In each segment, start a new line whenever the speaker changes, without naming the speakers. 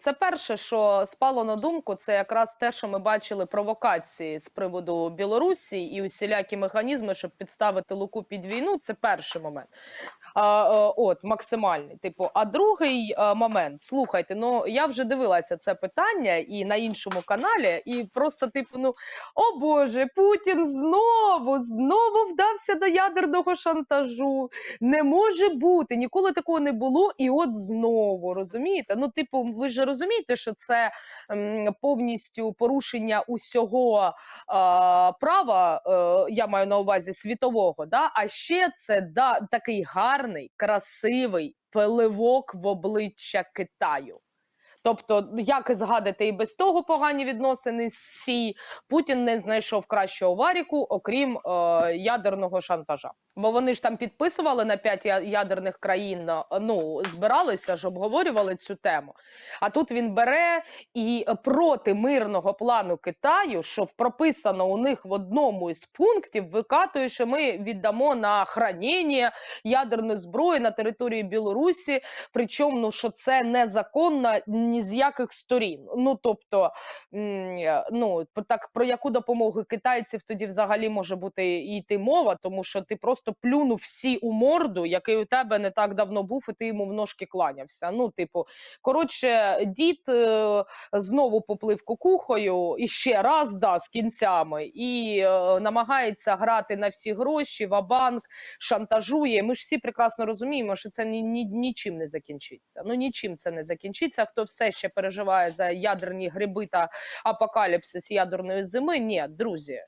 Це перше, що спало на думку, це якраз те, що ми бачили провокації з приводу Білорусі і усілякі механізми, щоб підставити Луку під війну. Це перший момент. А, е, от максимальний. Типу, а другий е, момент, слухайте, ну я вже дивилася це питання і на іншому каналі, і просто, типу, ну о Боже, Путін знову знову вдався до ядерного шантажу. Не може бути, ніколи такого не було, і от знову розумієте? Ну, типу, ви ж розумієте, що це повністю порушення усього права, е, я маю на увазі світового, да? а ще це да, такий гарний, красивий пеливок в обличчя Китаю. Тобто, як згадати, і без того погані відносини з Сі, Путін не знайшов кращого варіку, окрім е, ядерного шантажа. Бо вони ж там підписували на п'ять ядерних країн, е, ну збиралися ж обговорювали цю тему. А тут він бере і проти мирного плану Китаю, що прописано у них в одному із пунктів, викатує, що ми віддамо на хранення ядерної зброї на території Білорусі. Причому ну, що це незаконно ні з яких сторін. Ну тобто, ну так про яку допомогу китайців тоді взагалі може бути йти мова, тому що ти просто плюнув всі у морду, який у тебе не так давно був, і ти йому в ножки кланявся. Ну, типу, коротше, дід е, знову поплив кукухою і ще раз да з кінцями, і е, намагається грати на всі гроші, ва-банк, шантажує. Ми ж всі прекрасно розуміємо, що це ні, ні, нічим не закінчиться. Ну нічим це не закінчиться. Хто все ще переживає за ядерні гриби та апокаліпсис ядерної зими? Ні, друзі,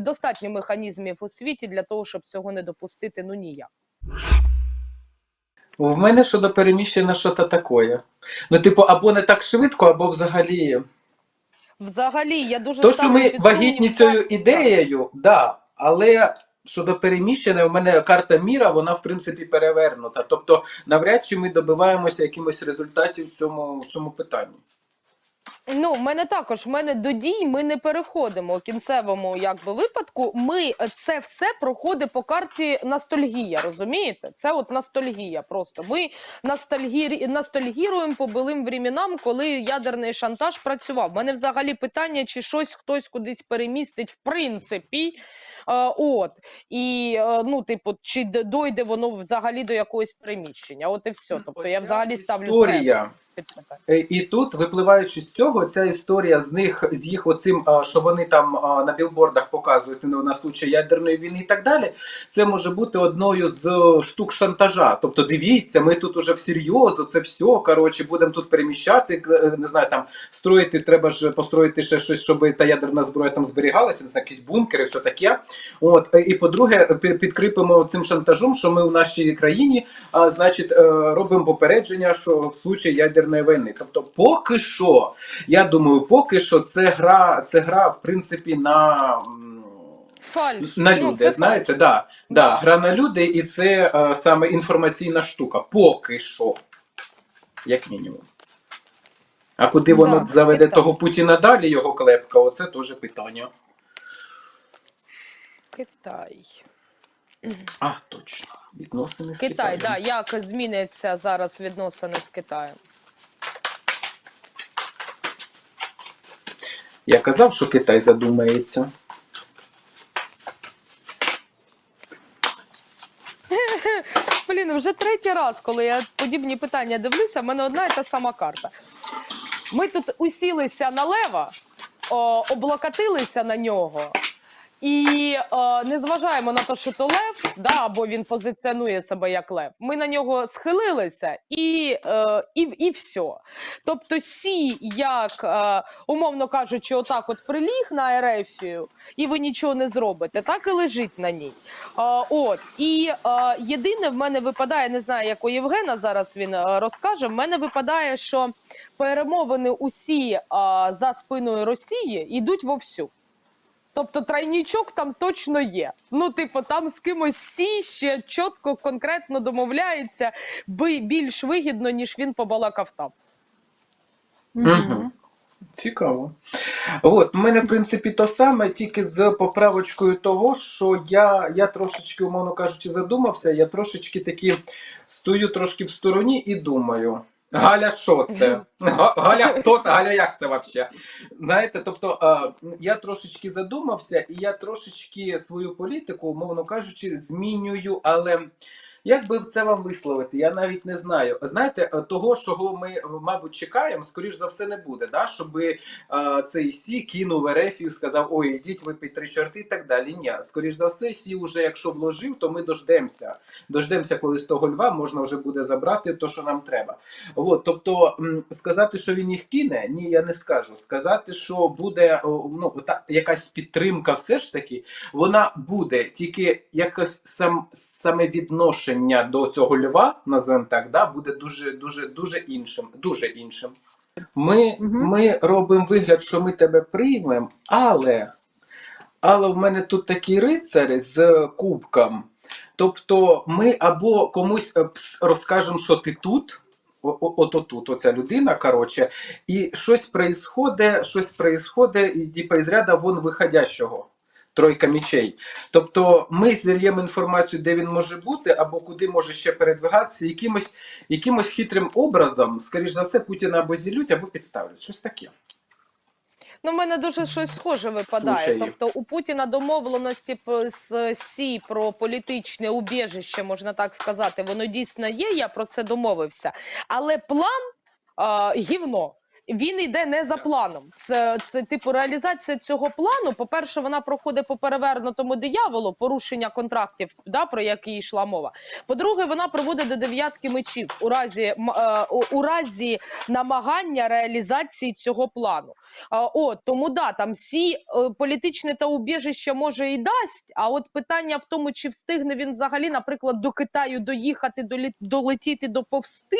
достатньо механізмів у світі для того, щоб цього не допустити. Ну ніяк.
В мене щодо переміщення що то таке. Ну, типу, або не так швидко, або взагалі.
Взагалі, я дуже
То, що ми вагітні цією ідеєю, да, але щодо переміщення, в мене карта міра, вона в принципі перевернута. Тобто, навряд чи ми добиваємося якихось результатів в цьому, в цьому питанні.
Ну, в мене також в мене до дій ми не переходимо у кінцевому якби випадку. Ми е, це все проходить по карті ностальгія. Розумієте? Це от ностальгія. Просто ми ностальгі... ностальгіруємо по билим временам, коли ядерний шантаж працював. У мене взагалі питання, чи щось хтось кудись перемістить, в принципі. Е, от і е, ну, типу, чи дойде воно взагалі до якогось приміщення? От і все. Тобто я взагалі ставлю це
І тут, випливаючи з цього, ця історія з них, з їх оцим, що вони там на білбордах показують ну, на случай ядерної війни і так далі, це може бути одною з е, штук шантажа. Тобто, дивіться, ми тут уже всерйозу, це все, коротше, будемо тут переміщати, е, не знаю, там строїти, треба ж построїти ще щось, щоб та ядерна зброя там зберігалася, не знаю, якісь бункери, все таке. От, е, і по-друге, підкріпимо цим шантажом, що ми в нашій країні, значить, е, робимо попередження, що в случаї ядерної війни. Тобто, поки що, я думаю, поки що це гра, це гра, в принципі, на.
Фальш.
На
Ну,
люди,
це
знаєте,
фальш.
да, да,
Да.
гра на люди, і це е, саме інформаційна штука. Поки що, як мінімум. А куди воно заведе
Китай.
того Путіна далі, його клепка, оце теж питання.
Китай.
А, точно. Відносини з
Китай,
Китаєм.
да, як зміняться зараз відносини з Китаєм?
Я казав, що Китай задумається.
Блін, вже третій раз, коли я подібні питання дивлюся, в мене одна і та сама карта. Ми тут усілися на лева, о, облокотилися на нього. І е, не зважаємо на те, що то лев, да, або він позиціонує себе як лев. Ми на нього схилилися і, е, і, і все. Тобто, сі, як, е, умовно кажучи, отак от приліг на Ерефію, і ви нічого не зробите, так і лежить на ній. А, от і е, єдине в мене випадає, не знаю, як у Євгена зараз він е, розкаже. В мене випадає, що перемовини усі е, за спиною Росії йдуть вовсю. Тобто тройнічок там точно є. Ну, типу, там з кимось сі ще чітко, конкретно домовляється, би більш вигідно, ніж він побалакав там.
Угу. Цікаво. От, у мене, в принципі, то саме, тільки з поправочкою того, що я, я трошечки, умовно кажучи, задумався, я трошечки таки стою трошки в стороні і думаю. Галя, що це? Га- Галя, хто це? Галя, як це взагалі? Знаєте, тобто я трошечки задумався, і я трошечки свою політику, умовно кажучи, змінюю, але. Як би це вам висловити? Я навіть не знаю. Знаєте, е, того, чого ми, мабуть, чекаємо, скоріш за все, не буде. Да? Щоб е, цей Сі кинув Ерефію, сказав, ой, ідіть випий три чорти і так далі. Ні, скоріш за все, Сі вже якщо вложив, то ми дождемося. Дождемося, коли з того льва можна вже буде забрати то, що нам треба. От, тобто сказати, що він їх кине, ні, я не скажу. Сказати, що буде ну, та, якась підтримка, все ж таки, вона буде, тільки якось сам, саме відношення до цього льва, назвемо так, да, буде дуже, дуже, дуже іншим. Дуже іншим. Ми,
Мгм.
ми робимо вигляд, що ми тебе приймемо, але, але в мене тут такий рицар з кубком. Тобто ми або комусь е, розкажемо, що ти тут, ото тут, оця людина, коротше, і щось происходить, щось происходить, і типа із ряда вон виходящого. Тройка мічей. Тобто ми зільємо інформацію, де він може бути, або куди може ще передвигатися, якимось, якимось хитрим образом, скоріш за все, Путіна або зілють, або підставлять. Щось таке.
Ну, в мене дуже щось схоже випадає.
Слушай.
Тобто у Путіна домовленості з Сі про політичне убіжище, можна так сказати, воно дійсно є. Я про це домовився. Але план а, гівно. Він йде не за планом. Це, це типу реалізація цього плану. По-перше, вона проходить по перевернутому дияволу, порушення контрактів, да, про які йшла мова. По-друге, вона проводить до дев'ятки мечів у разі е, у разі намагання реалізації цього плану. От тому да, там всі е, політичне та убіжище може і дасть. А от питання в тому, чи встигне він взагалі, наприклад, до Китаю доїхати, долетіти, доповсти,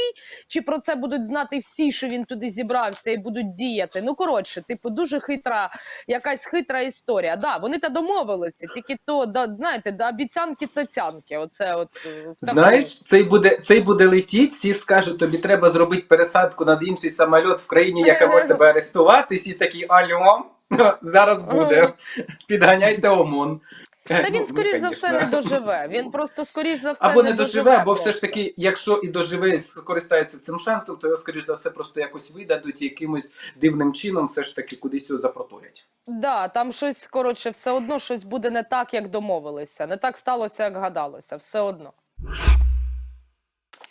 чи про це будуть знати всі, що він туди зібрався і будуть діяти. Ну коротше, типу, дуже хитра, якась хитра історія. Да, вони та домовилися, тільки то да, знаєте, до обіцянки цяцянки. Оце от е.
Знаєш, цей буде, цей буде летіть, всі скаже, тобі треба зробити пересадку над інший самоліт в країні, яка може тебе арештувати. Всі такі альо, зараз буде. Підганяйте ОМОН.
Та
Ну,
він,
ні,
скоріш за все, не доживе. Він просто, скоріш за все,
Або не доживе, або
просто.
все ж таки, якщо і доживе і скористається цим шансом, то його, скоріш за все, просто якось видадуть і якимось дивним чином все ж таки кудись його запроторять.
Да, там щось коротше, все одно щось буде не так, як домовилися. Не так сталося, як гадалося. Все одно.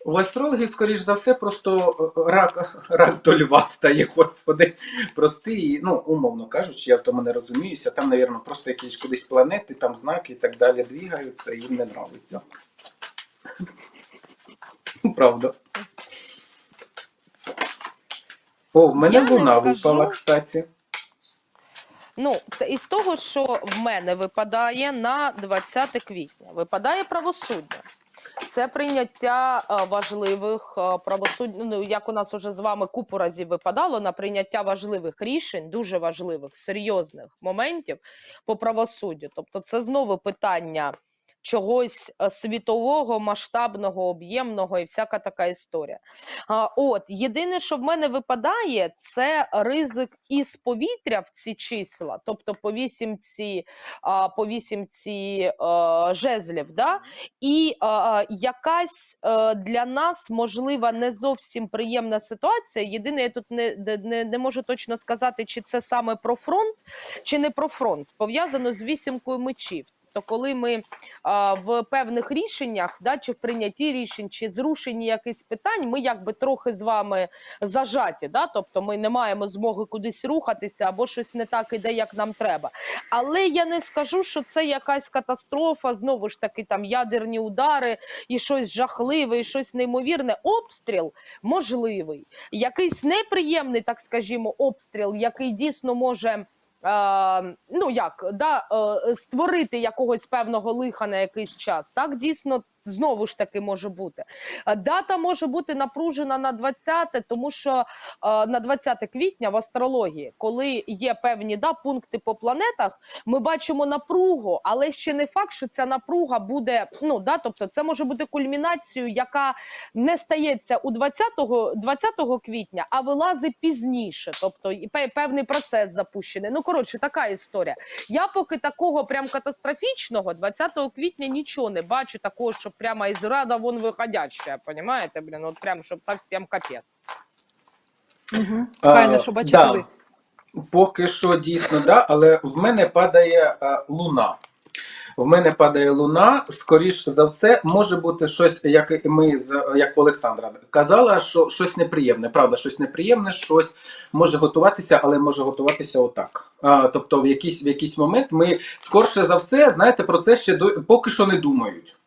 У астрологів, скоріш за все, просто е, рак, рак до льва стає, господи, простий, ну, умовно кажучи, я в тому не розуміюся. Там, мабуть, просто якісь кудись планети, там знаки і так далі двігаються, і їм не нравиться. Правда. О, в мене
Я
луна
скажу.
випала, кстати.
Ну, із того, що в мене випадає на 20 квітня, випадає правосуддя. Це прийняття е, важливих е, правосуддя, ну як у нас уже з вами купу разів випадало на прийняття важливих рішень, дуже важливих, серйозних моментів по правосуддю. Тобто, це знову питання чогось е, світового, масштабного, об'ємного і всяка така історія. А, от єдине, що в мене випадає, це ризик із повітря в ці числа, тобто по вісімці, а, по вісімці а, жезлів, да? і а, якась е, для нас можлива не зовсім приємна ситуація. Єдине, я тут не- не, не можу точно сказати, чи це саме про фронт, чи не про фронт, пов'язано з вісімкою мечів. То коли ми а, в певних рішеннях, да, чи в прийнятті рішень, чи зрушенні якихось питань, ми якби трохи з вами зажаті. Да? Тобто ми не маємо змоги кудись рухатися або щось не так іде, як нам треба. Але я не скажу, що це якась катастрофа, знову ж таки, там ядерні удари і щось жахливе, і щось неймовірне. Обстріл можливий. Якийсь неприємний, так скажімо, обстріл, який дійсно може. Е, ну як да, е, створити якогось певного лиха на якийсь час. Так дійсно знову ж таки може бути. Е, Дата може бути напружена на 20, тому що е, на 20 квітня в астрології, коли є певні да, пункти по планетах, ми бачимо напругу, але ще не факт, що ця напруга буде. Ну да, тобто, це може бути кульмінацією, яка не стається у 20, 20 квітня, а вилазить пізніше. Тобто певний процес запущений. Ну коротше, така історія. Я поки такого прям катастрофічного 20 квітня нічого не бачу, такого, прямо із рада вон виходяще, понимаєте, блін, от прям щоб совсем капець.
Угу.
А,
Файно, що
да. Поки що дійсно, да, але в мене падає е, луна. В мене падає луна, скоріш за все, може бути щось, як ми з як Олександра казала, що щось неприємне. Правда, щось неприємне, щось може готуватися, але може готуватися отак. А, тобто, в якийсь, в якийсь момент ми скорше за все, знаєте, про це ще до поки що не думають.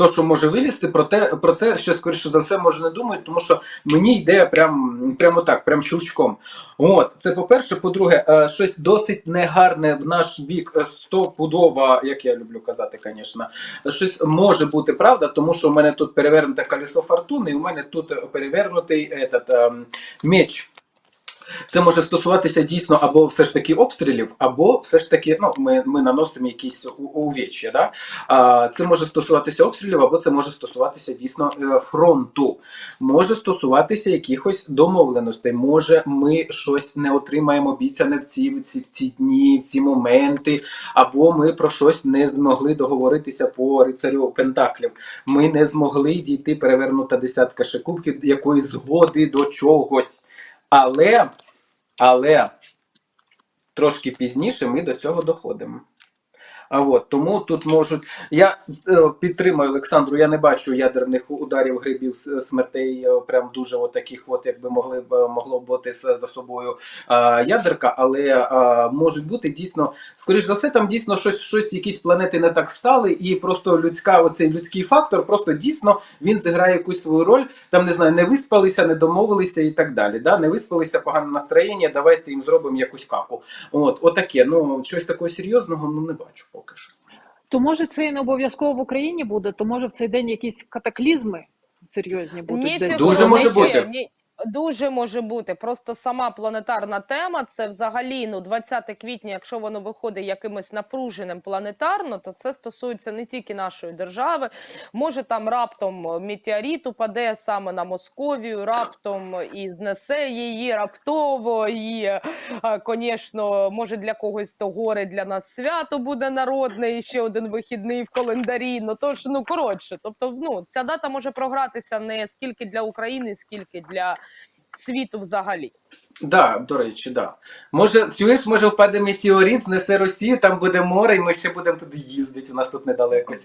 То, що може вилізти, про те, про це ще скоріше за все може не думають, тому що мені йде прям, прямо так, прям щелчком. От, це по-перше. По-друге, е, щось досить негарне в наш бік е, стопудово, як я люблю казати, звісно. Щось може бути правда, тому що у мене тут перевернуте колесо фортуни, і у мене тут перевернутий этот, ем, меч. Це може стосуватися дійсно або все ж таки обстрілів, або все ж таки ну, ми, ми наносимо якісь у- Да? А, це може стосуватися обстрілів, або це може стосуватися дійсно е, фронту. Може стосуватися якихось домовленостей. Може, ми щось не отримаємо обіцяне в ці, в ці, в ці дні, в ці моменти, або ми про щось не змогли договоритися по рицарю Пентаклів. Ми не змогли дійти перевернута десятка ще кубків якоїсь згоди до чогось. Але, але трошки пізніше ми до цього доходимо. А от тому тут можуть. Я е, підтримую Олександру. Я не бачу ядерних ударів грибів смертей, е, прям дуже от от якби могли б могло б бути за собою е, ядерка, але е, можуть бути дійсно, скоріш за все, там дійсно щось, щось, якісь планети не так стали, і просто людська, оцей людський фактор, просто дійсно він зіграє якусь свою роль. Там не знаю, не виспалися, не домовилися і так далі. Да? Не виспалися, погане настроєння, давайте їм зробимо якусь каку. От, отаке. Ну, щось такого серйозного ну, не бачу поки що.
То може це і не обов'язково в Україні буде, то може в цей день якісь катаклізми серйозні будуть
Ні,
десь.
Дуже може бути.
ні, Дуже може бути. Просто сама планетарна тема це взагалі ну 20 квітня, якщо воно виходить якимось напруженим планетарно, то це стосується не тільки нашої держави. Може там раптом метеорит упаде саме на Московію, раптом і знесе її раптово. І, звісно, може для когось то горе для нас свято буде народне, і ще один вихідний в календарі. Ну тож, ну коротше, тобто, ну ця дата може програтися не скільки для України, скільки для світу взагалі.
Да, до речі, да. Може, чуєш, може впаде метеорит, знесе Росію, там буде море, і ми ще будемо туди їздити. У нас тут недалеко.